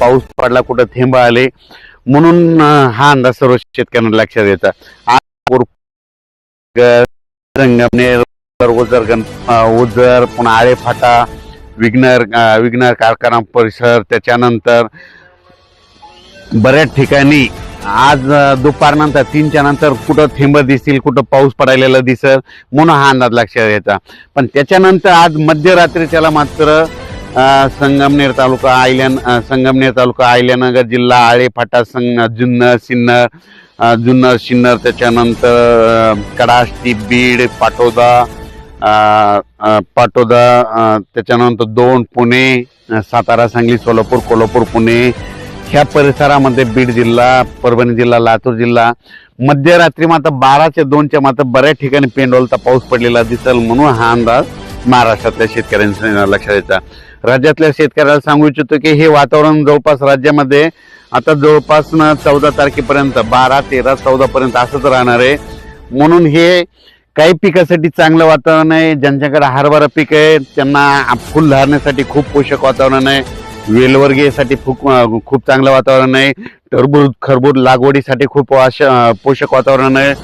पाऊस पडला कुठं थेंब आले. म्हणून हा अंदाज सर्व शेतकऱ्यांना लक्षात येतात आज संगमनेर उजर गण उजर पुन्हा आळे फाटा विघ्नर विघ्नर कारखाना परिसर त्याच्यानंतर बऱ्याच ठिकाणी आज दुपारनंतर तीनच्या नंतर कुठं थेंब दिसतील कुठं पाऊस पडायला दिसल म्हणून हा अंदाज लक्षात येतात पण त्याच्यानंतर आज मध्यरात्रीच्याला मात्र संगमनेर तालुका आयल्यान संगमनेर तालुका आयल्यानगर जिल्हा आळे फाटा संग जुन्नर सिन्नर जुन्नर सिन्नर त्याच्यानंतर कडाष्टी बीड पाटोदा पाटोदा त्याच्यानंतर दोन पुणे सातारा सांगली सोलापूर कोल्हापूर पुणे ह्या परिसरामध्ये बीड जिल्हा परभणी जिल्हा लातूर जिल्हा मध्यरात्री मात्र बाराच्या दोनच्या मात्र बऱ्याच ठिकाणी पेंडोलचा पाऊस पडलेला दिसेल म्हणून हा अंदाज महाराष्ट्रातल्या शेतकऱ्यांचा लक्षात येतात राज्यातल्या शेतकऱ्याला सांगू इच्छितो की हे वातावरण जवळपास राज्यामध्ये आता जवळपास ना चौदा तारखेपर्यंत बारा तेरा चौदापर्यंत असंच राहणार आहे. म्हणून हे काही पिकासाठी चांगलं वातावरण आहे. ज्यांच्याकडे हरभरा पीक आहे त्यांना फुल धारण्यासाठी खूप पोषक वातावरण आहे. वेलवर्गीयसाठी खूप खूप चांगलं वातावरण आहे. टरबूज खरबूज लागवडीसाठी खूप वाश- पोषक वातावरण आहे.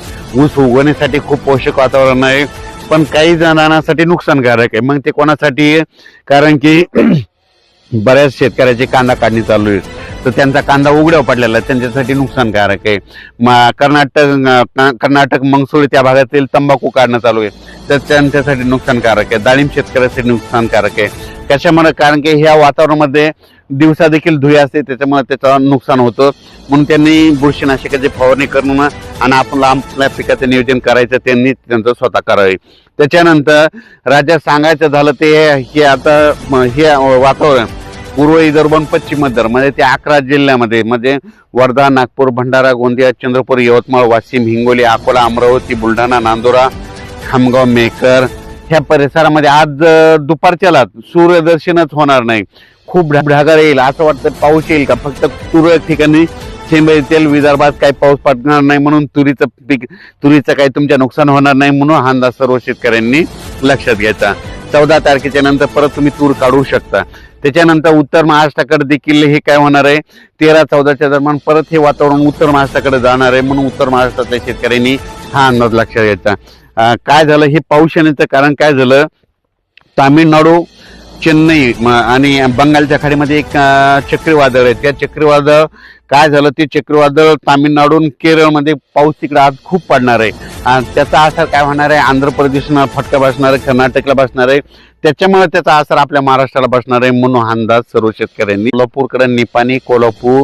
ऊस उगवण्यासाठी खूप पोषक वातावरण आहे. पण काही जणांसाठी नुकसानकारक आहे. मग ते कोणासाठी कारण की बऱ्याच शेतकऱ्याची कांदा काढणी चालू आहे तर त्यांचा कांदा उघड्या पडलेला आहे. त्यांच्यासाठी नुकसानकारक आहे. म- कर्नाटक कर्नाटक मंगसुळी त्या भागातील तंबाखू काढणं चालू आहे. तर त्यांच्यासाठी नुकसानकारक आहे. डाळिंब शेतकऱ्यासाठी नुकसानकारक आहे. कशामुळे? कारण की ह्या वातावरणामध्ये दिवसा देखील धुळे असते. त्याच्यामुळे त्याचं नुकसान होतं. म्हणून त्यांनी बुरशीनाशकाची फवारणी करून आणि आपण आपल्या पिकाचं नियोजन करायचं. त्यांनी त्यांचं स्वतः करावे. त्याच्यानंतर राज्यात सांगायचं झालं ते हे आता हे वातावरण पूर्व विदर्भ पश्चिम विदर्भ म्हणजे ते अकरा जिल्ह्यामध्ये म्हणजे वर्धा नागपूर भंडारा गोंदिया चंद्रपूर यवतमाळ वाशिम हिंगोली अकोला अमरावती बुलढाणा नांदुरा खामगाव मेकर ह्या परिसरामध्ये आज दुपारच्याला सूर्यदर्शनच होणार नाही. खूप ढा- येईल असं वाटतं पाऊस येईल का? फक्त तुरळक ठिकाणी थेंब येतील विदर्भात काही पाऊस पडणार नाही म्हणून तुरीचं पीक तुरीचं काही तुमच्या नुकसान होणार नाही म्हणून हा अंदाज सर्व शेतकऱ्यांनी लक्षात घ्यायचा. चौदा तारखेच्या नंतर परत तुम्ही तूर काढू शकता. त्याच्यानंतर उत्तर महाराष्ट्राकडे देखील हे काय होणार आहे? तेरा चौदाच्या दरम्यान परत हे वातावरण उत्तर महाराष्ट्राकडे जाणार आहे म्हणून उत्तर महाराष्ट्रातल्या शेतकऱ्यांनी हा अंदाज लक्षात घ्यायचा. काय झालं? हे पाऊस येण्याचं कारण काय झालं? तामिळनाडू चेन्नई आणि बंगालच्या खाडीमध्ये एक चक्रीवादळ आहे त्या चक्रीवादळ काय झालं ते चक्रीवादळ तामिळनाडून केरळमध्ये पाऊस तिकडे आज खूप पडणार आहे. आणि त्याचा असर काय होणार आहे? आंध्र प्रदेशला फटका बसणार आहे कर्नाटकला बसणार आहे. त्याच्यामुळे त्याचा असर आपल्या महाराष्ट्राला बसणार आहे म्हणून हा अंदाज सर्व शेतकऱ्यांनी कोल्हापूरकडे निपाणी कोल्हापूर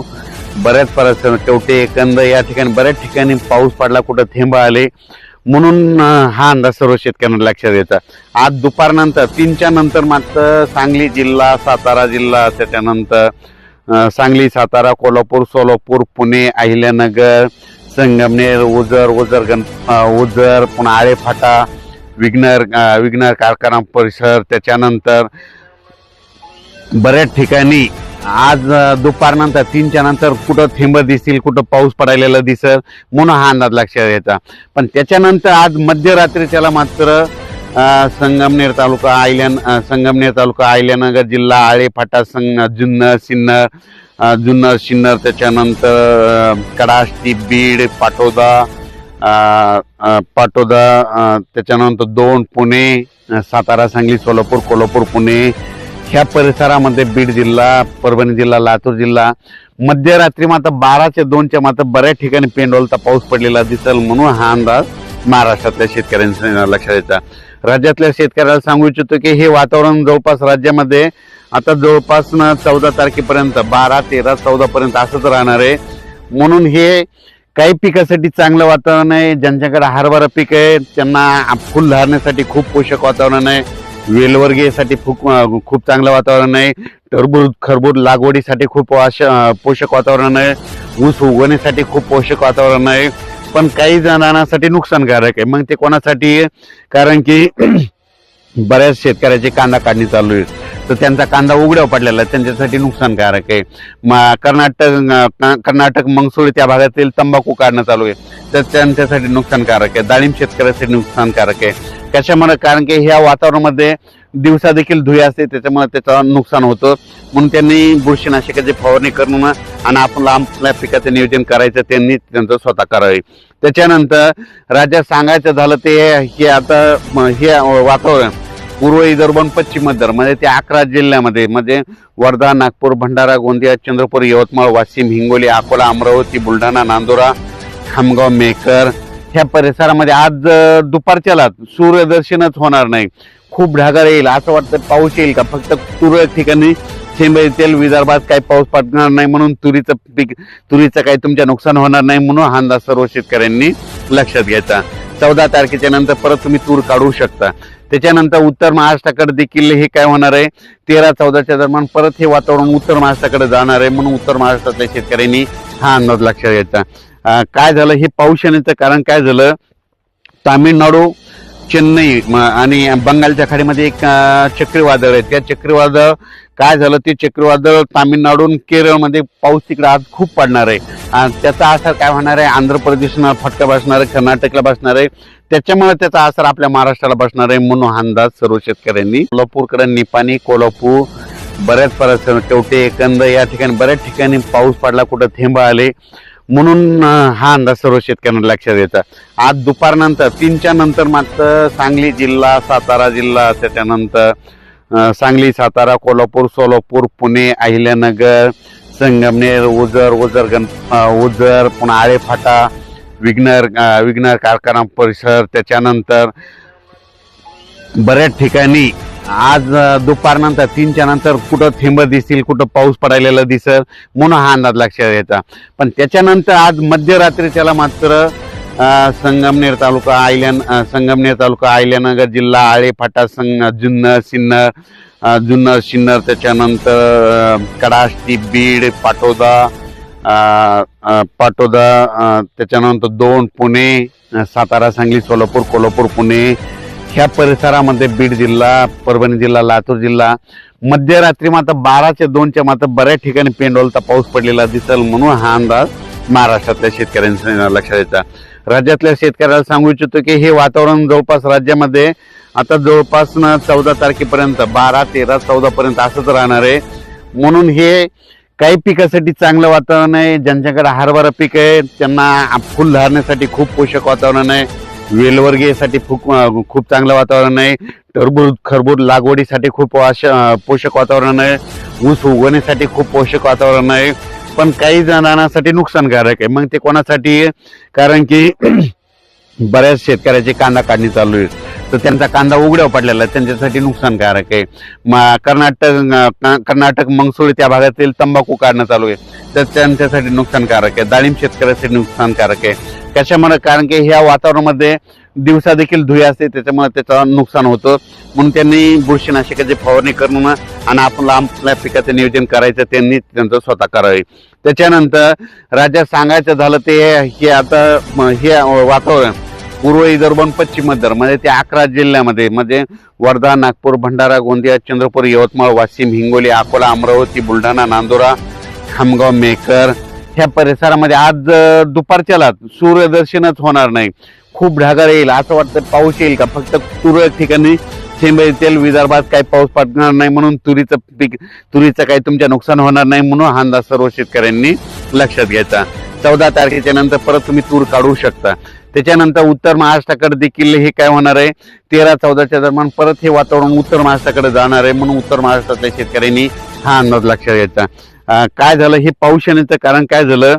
बऱ्याच परिसर तेवटे कंद या ठिकाणी बऱ्याच ठिकाणी पाऊस पडला कुठं थेंब आले. म्हणून हा अंदाज सर्व शेतकऱ्यांना लक्षात येतात आज दुपारनंतर तीनच्या नंतर मात्र सांगली जिल्हा सातारा जिल्हा त्याच्यानंतर सांगली सातारा कोल्हापूर सोलापूर पुणे अहिल्यानगर संगमनेर उजर उजर गण उजर पुन्हा आळेफाटा विघ्नर विघ्नर कारखाना परिसर त्याच्यानंतर बऱ्याच ठिकाणी आज दुपारनंतर तीनच्या नंतर कुठं थेंब दिसतील कुठं पाऊस पडायला दिसल म्हणून हा अंदाज लक्षात येतात पण त्याच्यानंतर आज मध्यरात्रीच्याला मात्र संगमनेर तालुका आयल्यान संगमनेर तालुका आयल्यानगर जिल्हा आळे फाटा संग जुन्नर सिन्नर जुन्नर सिन्नर त्याच्यानंतर कडाष्टी बीड पाटोदा पाटोदा त्याच्यानंतर दोन पुणे सातारा सांगली सोलापूर कोल्हापूर पुणे ह्या परिसरामध्ये बीड जिल्हा परभणी जिल्हा लातूर जिल्हा मध्यरात्री मात्र बाराच्या दोनच्या मात्र बऱ्याच ठिकाणी पेंडोलचा पाऊस पडलेला दिसेल म्हणून हा अंदाज महाराष्ट्रातल्या शेतकऱ्यांचा लक्षात येतात राज्यातल्या शेतकऱ्याला सांगू इच्छितो की हे वातावरण जवळपास राज्यामध्ये आता जवळपास चौदा तारखेपर्यंत बारा तेरा चौदा पर्यंत असंच राहणार आहे. म्हणून हे काही पिकासाठी चांगलं वातावरण आहे. ज्यांच्याकडे हरभरा पीक आहे त्यांना फुल धारण्यासाठी खूप पोषक वातावरण आहे. वेलवर्गीयसाठी खूप खूप चांगलं वातावरण आहे. टरबूज खरबूज लागवडीसाठी खूप वाश- पोषक वातावरण आहे. ऊस उगवण्यासाठी खूप पोषक वातावरण आहे. पण काही जणांसाठी नुकसानकारक आहे. मग ते कोणासाठी कारण की बऱ्याच शेतकऱ्याची कांदा काढणी चालू आहे तर त्यांचा कांदा उघड्या पडलेला आहे. त्यांच्यासाठी नुकसानकारक आहे. म- कर्नाटक कर्नाटक मंगसुळी त्या भागातील तंबाखू काढणं चालू आहे. तर त्यांच्यासाठी नुकसानकारक आहे. डाळिंब शेतकऱ्यासाठी नुकसानकारक आहे. कशामुळे? कारण की ह्या वातावरणामध्ये दिवसा देखील धुळे असते त्याच्यामुळे त्याचं नुकसान होतं. म्हणून त्यांनी बुरशीनाशकाची फवारणी करून आणि आपण आपल्या पिकाचं नियोजन करायचं त्यांनी त्यांचं स्वतः करावे. त्याच्यानंतर राज्यात सांगायचं झालं ते हे आता हे वातावरण पूर्व विदर्भ पश्चिम विदर्भ म्हणजे ते अकरा जिल्ह्यामध्ये म्हणजे वर्धा नागपूर भंडारा गोंदिया चंद्रपूर यवतमाळ वाशिम हिंगोली अकोला अमरावती बुलढाणा नांदुरा खामगाव मेकर ह्या परिसरामध्ये आज अं, दुपारच्याला सूर्यदर्शनच होणार नाही. खूप ढगाळ येईल. असं वाटतं पाऊस येईल का? फक्त तुरळक ठिकाणी शेंबळीतील विदर्भात काही पाऊस पडणार नाही म्हणून तुरीचं पीक तुरीचं काही तुमच्या नुकसान होणार नाही म्हणून हा अंदाज सर्व शेतकऱ्यांनी लक्षात घ्यायचा. चौदा तारखेच्या नंतर परत तुम्ही तूर काढू शकता. त्याच्यानंतर उत्तर महाराष्ट्राकडे देखील हे काय होणार आहे? तेरा चौदाच्या दरम्यान परत हे वातावरण उत्तर महाराष्ट्राकडे जाणार आहे म्हणून उत्तर महाराष्ट्रातल्या शेतकऱ्यांनी हा अंदाज लक्षात घ्यायचा. काय झालं? हे पाऊस येण्याचं कारण काय झालं? तामिळनाडू चेन्नई आणि बंगालच्या खाडीमध्ये एक चक्रीवादळ आहे त्या चक्रीवादळ काय झालं? ते चक्रीवादळ तामिळनाडू आणि केरळमध्ये पाऊस तिकडे आज खूप पडणार आहे. त्याचा असर काय होणार आहे? आंध्र प्रदेशला फटका बसणार आहे कर्नाटकला बसणार आहे. त्याच्यामुळे त्याचा असर आपल्या महाराष्ट्राला बसणार आहे म्हणून हा अंदाज सर्व शेतकऱ्यांनी. कोल्हापूरकडे निपाणी कोल्हापूर बऱ्याच परत कवटे कंद या ठिकाणी बऱ्याच ठिकाणी पाऊस पडला कुठं थेंब आले. म्हणून हा अंदाज सर्व शेतकऱ्यांना लक्षात येतात आज दुपारनंतर तीनच्या नंतर मात्र सांगली जिल्हा सातारा जिल्हा त्याच्यानंतर सांगली सातारा कोल्हापूर सोलापूर पुणे अहिल्यानगर संगमनेर उजर उजर गण उजर पुन्हा आळेफाटा विघ्नर विघ्नर कारखाना परिसर त्याच्यानंतर बऱ्याच ठिकाणी आज दुपारनंतर तीनच्या नंतर कुठं थेंब दिसतील कुठं पाऊस पडायला दिसल म्हणून हा अंदाज लक्षात घ्यायचा. पण त्याच्यानंतर आज मध्यरात्रीच्याला मात्र संगमनेर तालुका आयल्यान संगमनेर तालुका आयल्यानगर जिल्हा आळेफाटा संग जुन्नर सिन्नर जुन्नर सिन्नर त्याच्यानंतर कडाष्टी बीड पाटोदा पाटोदा त्याच्यानंतर दोन पुणे सातारा सांगली सोलापूर कोल्हापूर पुणे ह्या परिसरामध्ये बीड जिल्हा परभणी जिल्हा लातूर जिल्हा मध्यरात्री मात्र बाराच्या दोनच्या मात्र बऱ्याच ठिकाणी पेंडोलचा पाऊस पडलेला दिसेल म्हणून हा अंदाज महाराष्ट्रातल्या शेतकऱ्यांचा लक्षात येतात राज्यातल्या शेतकऱ्याला सांगू इच्छितो की हे वातावरण जवळपास राज्यामध्ये आता जवळपास ना चौदा तारखेपर्यंत बारा तेरा चौदापर्यंत असंच राहणार आहे. म्हणून हे काही पिकासाठी चांगलं वातावरण आहे. ज्यांच्याकडे हरभरा पीक आहे त्यांना फुल धारण्यासाठी खूप पोषक वातावरण आहे. वेलवर्गीयसाठी खूप खूप चांगलं वातावरण आहे. टरबूज खरबूज लागवडीसाठी खूप पोषक वातावरण आहे. ऊस उगवण्यासाठी खूप पोषक वातावरण आहे. पण काही जणांसाठी नुकसानकारक आहे. मग ते कोणासाठी? कारण की बऱ्याच शेतकऱ्याचे कांदा काढणी चालू आहे तर त्यांचा कांदा उघड्या पडलेला आहे. त्यांच्यासाठी नुकसानकारक आहे. म- कर्नाटक कर्नाटक मंगसुळी त्या भागातील तंबाखू काढणं चालू आहे. तर त्यांच्यासाठी नुकसानकारक आहे. डाळिंब शेतकऱ्यासाठी नुकसानकारक आहे. कशामुळे? कारण की ह्या वातावरणामध्ये दिवसा देखील धुळे असते. त्याच्यामुळे त्याचं नुकसान होतं. म्हणून त्यांनी बुरशीनाशकाची फवारणी करून आणि आपण आपल्या पिकाचं नियोजन करायचं. त्यांनी त्यांचं स्वतः करावे. त्याच्यानंतर राज्यात सांगायचं झालं ते हे आता हे वातावरण पूर्व विदर्भ आणि पश्चिम विदर्भ म्हणजे ते अकरा जिल्ह्यामध्ये म्हणजे वर्धा नागपूर भंडारा गोंदिया चंद्रपूर यवतमाळ वाशिम हिंगोली अकोला अमरावती बुलढाणा नांदुरा खामगाव मेकर. ह्या परिसरामध्ये आज दुपारच्याला सूर्यदर्शनच होणार नाही. खूप ढागाळ येईल. असं वाटतं पाऊस येईल का? फक्त तुरळक ठिकाणी थेंब येतील विदर्भात काही पाऊस पडणार नाही म्हणून तुरीचं पीक तुरीचं काही तुमच्या नुकसान होणार नाही म्हणून हा अंदाज सर्व शेतकऱ्यांनी लक्षात घ्यायचा. चौदा तारखेच्या नंतर परत तुम्ही तूर काढू शकता. त्याच्यानंतर उत्तर महाराष्ट्राकडे देखील हे काय होणार आहे? तेरा चौदाच्या दरम्यान परत हे वातावरण उत्तर महाराष्ट्राकडे जाणार आहे म्हणून उत्तर महाराष्ट्रातल्या शेतकऱ्यांनी हा अंदाज लक्षात घ्यायचा काय झालं? हे पाऊस येण्याचं कारण काय झालं?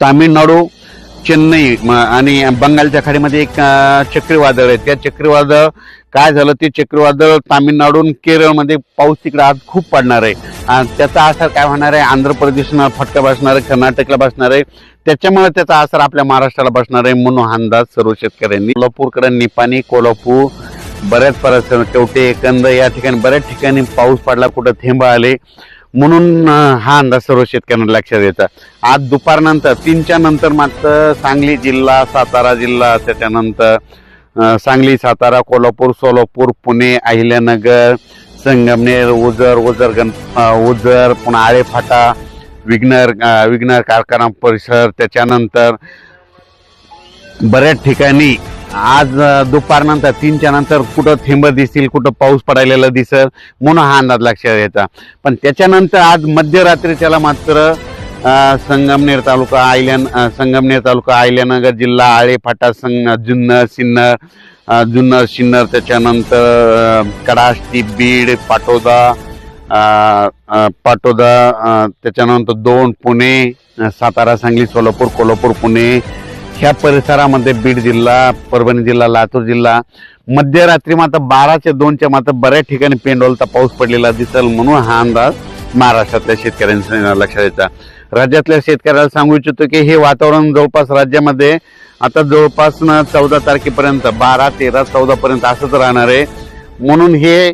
तामिळनाडू चेन्नई आणि बंगालच्या खाडीमध्ये एक चक्रीवादळ आहे. त्या चक्रीवादळ काय झालं ते चक्रीवादळ तामिळनाडू केरळमध्ये पाऊस तिकडे आज खूप पडणार आहे. आणि त्याचा असर काय होणार आहे? आंध्र प्रदेशला फटका बसणार आहे कर्नाटकला बसणार आहे. त्याच्यामुळे त्याचा असर आपल्या महाराष्ट्राला बसणार आहे म्हणून हा अंदाज सर्व शेतकऱ्यांनी. कोल्हापूरकडे निपाणी कोल्हापूर बऱ्याच परत केवटे एकंद या ठिकाणी बऱ्याच ठिकाणी पाऊस पडला कुठं थेंब आले. म्हणून हा अंदाज सर्व शेतकऱ्यांना लक्षात येतात आज दुपारनंतर तीनच्या नंतर मात्र सांगली जिल्हा सातारा जिल्हा त्याच्यानंतर सांगली सातारा कोल्हापूर सोलापूर पुणे अहिल्यानगर संगमनेर उजर उजर गण उजर पुन्हा आळेफाटा विघ्नर विघ्नर कारखाना परिसर त्याच्यानंतर बऱ्याच ठिकाणी आज दुपारनंतर तीनच्या नंतर कुठं थेंब दिसतील कुठं पाऊस पडायला दिसल म्हणून हा अंदाज लक्षात घ्यायचा पण त्याच्यानंतर आज मध्यरात्रीच्याला मात्र संगमनेर तालुका आयल्यान संगमनेर तालुका आयल्यानगर जिल्हा आळे फाटा संग जुन्नर सिन्नर जुन्नर सिन्नर त्याच्यानंतर कडाष्टी बीड पाटोदा पाटोदा त्याच्यानंतर दोन पुणे सातारा सांगली सोलापूर कोल्हापूर पुणे ह्या परिसरामध्ये बीड जिल्हा परभणी जिल्हा लातूर जिल्हा मध्यरात्री मात्र बाराच्या दोनच्या मात्र बऱ्याच ठिकाणी पेंडोलचा पाऊस पडलेला दिसेल म्हणून हा अंदाज महाराष्ट्रातल्या शेतकऱ्यांचा लक्षात येतात राज्यातल्या शेतकऱ्याला सांगू इच्छितो की हे वातावरण जवळपास राज्यामध्ये आता जवळपास ना चौदा तारखेपर्यंत बारा तेरा चौदापर्यंत असंच राहणार आहे. म्हणून हे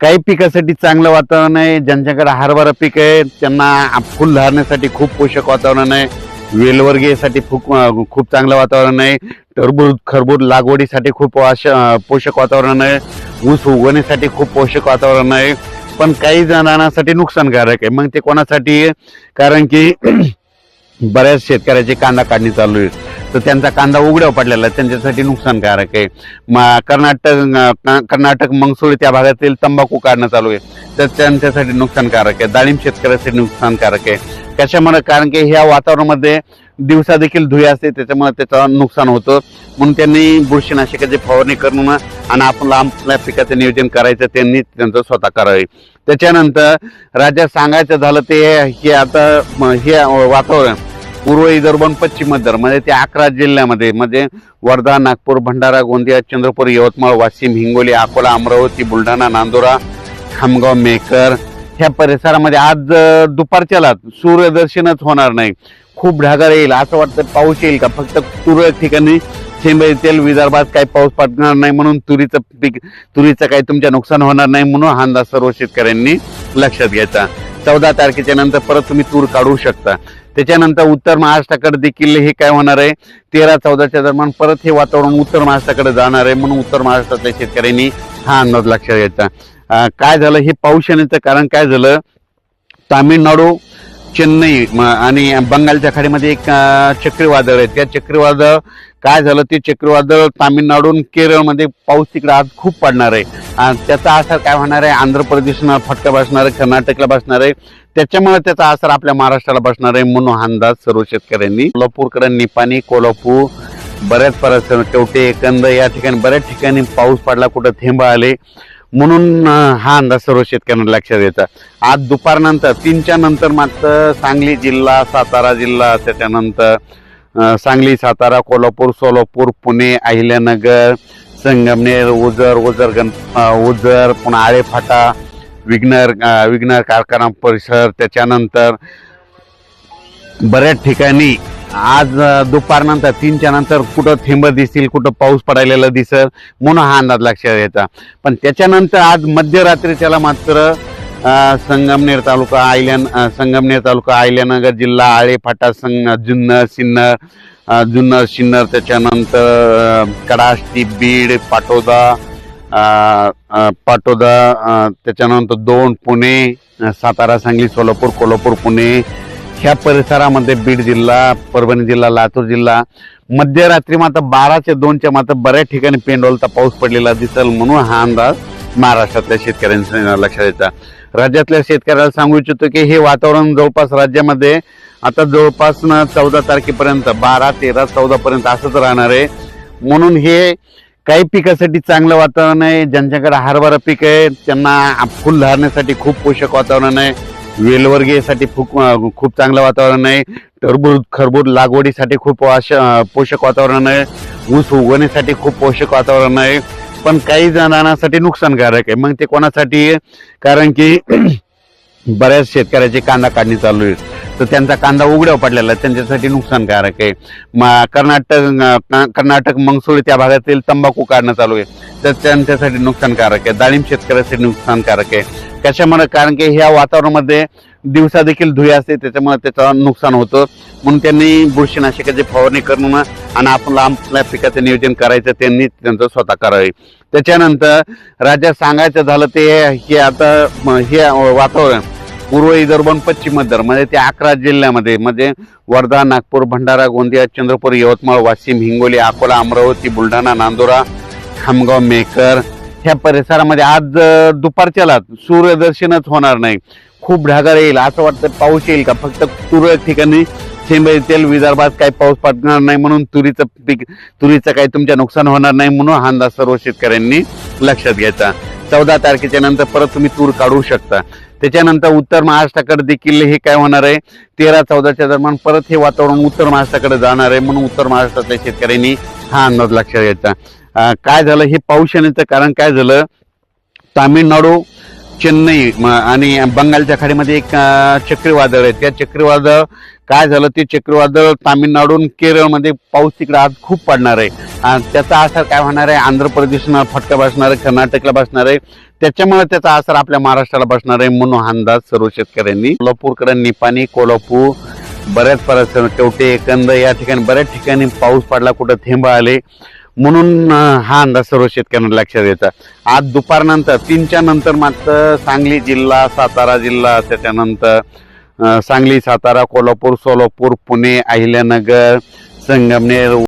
काही पिकासाठी चांगलं वातावरण आहे. ज्यांच्याकडे हरभरा पीक आहे त्यांना फुल धारण्यासाठी खूप पोषक वातावरण आहे. वेलवर्गीयसाठी खूप खूप चांगलं वातावरण आहे. टरबूज खरबूज लागवडीसाठी खूप वाश- पोषक वातावरण आहे. ऊस उगवण्यासाठी खूप पोषक वातावरण आहे. पण काही जणांसाठी नुकसानकारक आहे. मग ते कोणासाठी? आहे? कारण की बऱ्याच शेतकऱ्याची कांदा काढणी चालू आहे. तर त्यांचा कांदा उघड्या पडलेला आहे. त्यांच्यासाठी नुकसानकारक आहे. म- कर्नाटक कर्नाटक मंगसूळ त्या भागातील तंबाखू काढणं चालू आहे. तर त्यांच्यासाठी नुकसानकारक आहे. डाळिंब शेतकऱ्यासाठी नुकसानकारक आहे. कशामुळे? कारण की ह्या वातावरणामध्ये दिवसा देखील धुळे असते त्याच्यामुळे त्याचं नुकसान होतं. म्हणून त्यांनी बुरशीनाशकाची फवारणी करून आणि आपण आपल्या पिकाचं नियोजन करायचं त्यांनी त्यांचं स्वतः करावे. त्याच्यानंतर राज्यात सांगायचं झालं ते हे आता हे वातावरण पूर्व विदर्भ आणि पश्चिम विदर्भ म्हणजे ते अकरा जिल्ह्यामध्ये म्हणजे वर्धा नागपूर भंडारा गोंदिया चंद्रपूर यवतमाळ वाशिम हिंगोली अकोला अमरावती बुलढाणा नांदुरा खामगाव मेकर ह्या परिसरामध्ये आज दुपारच्याला सूर्यदर्शनच होणार नाही. खूप ढागाळ येईल असं वाटतं पाऊस येईल का? फक्त तुरळक ठिकाणी थेंब विदर्भात काही पाऊस पडणार नाही म्हणून तुरीचं पीक तुरीचं काही तुमच्या नुकसान होणार नाही म्हणून हा अंदाज सर्व शेतकऱ्यांनी लक्षात घ्यायचा. चौदा तारखेच्या नंतर परत तुम्ही तूर काढू शकता. त्याच्यानंतर उत्तर महाराष्ट्राकडे देखील हे काय होणार आहे? तेरा चौदाच्या दरम्यान परत हे वातावरण उत्तर महाराष्ट्राकडे जाणार आहे म्हणून उत्तर महाराष्ट्रातल्या शेतकऱ्यांनी हा अंदाज लक्षात घ्यायचा. काय झालं हे पाऊस येण्याचं कारण काय झालं? तामिळनाडू चेन्नई आणि बंगालच्या खाडीमध्ये एक चक्रीवादळ आहे त्या चक्रीवादळ काय झालं? ते चक्रीवादळ तामिळनाडू आणि केरळमध्ये पाऊस तिकडे आज खूप पडणार आहे. त्याचा असर काय होणार आहे? आंध्र प्रदेशला फटका बसणार आहे कर्नाटकला बसणार आहे. त्याच्यामुळे त्याचा असर आपल्या महाराष्ट्राला बसणार आहे म्हणून हा अंदाज सर्व शेतकऱ्यांनी. कोल्हापूरकडे निपाणी कोल्हापूर बऱ्याच परिसर तेवटे कंद या ठिकाणी बऱ्याच ठिकाणी पाऊस पडला. कुठं थेंब आले. म्हणून हा अंदाज सर्व शेतकऱ्यांना लक्षात येतं. आज दुपारनंतर तीनच्या नंतर मात्र सांगली जिल्हा सातारा जिल्हा त्याच्यानंतर सांगली सातारा कोल्हापूर सोलापूर पुणे अहिल्यानगर संगमनेर ओझर ओझर गण ओझर पुन्हा आळेफाटा विघ्नर विघ्नर कारखाना परिसर त्याच्यानंतर बऱ्याच ठिकाणी आज दुपारनंतर तीनच्या नंतर कुठं थेंब दिसतील कुठं पाऊस पडायला दिसल म्हणून हा अंदाज लक्षात यायचा पण त्याच्यानंतर आज मध्यरात्रीच्याला मात्र संगमनेर तालुका आयल्यान संगमनेर तालुका आयल्यानगर जिल्हा आळे फाटा संग जुन्नर सिन्नर जुन्नर सिन्नर त्याच्यानंतर कडाष्टी बीड पाटोदा पाटोदा त्याच्यानंतर दोन पुणे सातारा सांगली सोलापूर कोल्हापूर पुणे ह्या परिसरामध्ये बीड जिल्हा परभणी जिल्हा लातूर जिल्हा मध्यरात्री मात्र बाराच्या दोनच्या मात्र बऱ्याच ठिकाणी पेंडोलचा पाऊस पडलेला दिसेल म्हणून हा अंदाज महाराष्ट्रातल्या शेतकऱ्यांचा लक्षात येता राज्यातल्या शेतकऱ्याला सांगू इच्छितो की हे वातावरण जवळपास राज्यामध्ये आता जवळपास ना चौदा तारखेपर्यंत बारा तेरा चौदापर्यंत असंच राहणार आहे. म्हणून हे काही पिकासाठी चांगलं वातावरण आहे. ज्यांच्याकडे हरभरा पीक आहे त्यांना फुल धारण्यासाठी खूप पोषक वातावरण आहे. वेलवर्गीयसाठी खूप खूप चांगलं वातावरण आहे. टरबूज खरबूज लागवडीसाठी खूप वाश पोषक वातावरण आहे. ऊस उगवण्यासाठी खूप पोषक वातावरण आहे. पण काही जणांसाठी नुकसानकारक आहे. मग ते कोणासाठी? आहे कारण की बऱ्याच शेतकऱ्याची कांदा काढणी चालू आहे तर त्यांचा कांदा उघड्या पडलेला आहे. त्यांच्यासाठी नुकसानकारक आहे. म- कर्नाटक कर्नाटक मंगसुळी त्या भागातील तंबाखू काढणं चालू आहे. तर त्यांच्यासाठी नुकसानकारक आहे. डाळिंब शेतकऱ्यासाठी नुकसानकारक आहे. कशामुळे? कारण की ह्या वातावरणामध्ये दिवसा देखील धुळे असते त्याच्यामुळे त्याचं नुकसान होतं. म्हणून त्यांनी बुरशीनाशकाची फवारणी करून आणि आपण आपल्या पिकाचं नियोजन करायचं त्यांनी त्यांचं स्वतः करावे. त्याच्यानंतर राज्यात सांगायचं झालं ते हे आता हे वातावरण पूर्व विदर्भन पश्चिम विदर्भ म्हणजे ते अकरा जिल्ह्यामध्ये म्हणजे वर्धा नागपूर भंडारा गोंदिया चंद्रपूर यवतमाळ वाशिम हिंगोली अकोला अमरावती बुलढाणा नांदुरा खामगाव मेकर ह्या परिसरामध्ये आज दुपारच्याला सूर्यदर्शनच होणार नाही. खूप ढगाळ येईल असं वाटतं पाऊस येईल का? फक्त तुरळक ठिकाणी थेंब येतील विदर्भात काही पाऊस पडणार नाही म्हणून तुरीचं पीक तुरीचं काही तुमच्या नुकसान होणार नाही म्हणून हा अंदाज सर्व शेतकऱ्यांनी लक्षात घ्यायचा. चौदा तारखेच्या नंतर परत तुम्ही तूर काढू शकता. त्याच्यानंतर उत्तर महाराष्ट्राकडे देखील हे काय होणार आहे? तेरा चौदाच्या दरम्यान परत हे वातावरण उत्तर महाराष्ट्राकडे जाणार आहे म्हणून उत्तर महाराष्ट्रातल्या शेतकऱ्यांनी हा अंदाज लक्षात घ्यायचा. काय झालं हे पाऊस येण्याचं कारण काय झालं? तामिळनाडू चेन्नई आणि बंगालच्या खाडीमध्ये एक चक्रीवादळ आहे. त्या चक्रीवादळ काय झालं? ते चक्रीवादळ तामिळनाडू आणि केरळमध्ये पाऊस तिकडे आज खूप पडणार आहे. त्याचा असर काय होणार आहे? आंध्र प्रदेशला फटका बसणार आहे कर्नाटकला बसणार आहे. त्याच्यामुळे त्याचा असर आपल्या महाराष्ट्राला बसणार आहे म्हणून हा अंदाज सर्व शेतकऱ्यांनी कोल्हापूरकडे निपाणी कोल्हापूर बऱ्याच परत कवटे कंद या ठिकाणी बऱ्याच ठिकाणी पाऊस पडला कुठं थेंब आले. म्हणून हा अंदाज सर्व शेतकऱ्यांना लक्षात येतात आज दुपारनंतर तीनच्या नंतर मात्र सांगली जिल्हा सातारा जिल्हा त्याच्यानंतर सांगली सातारा कोल्हापूर सोलापूर पुणे अहिल्यानगर संगमनेर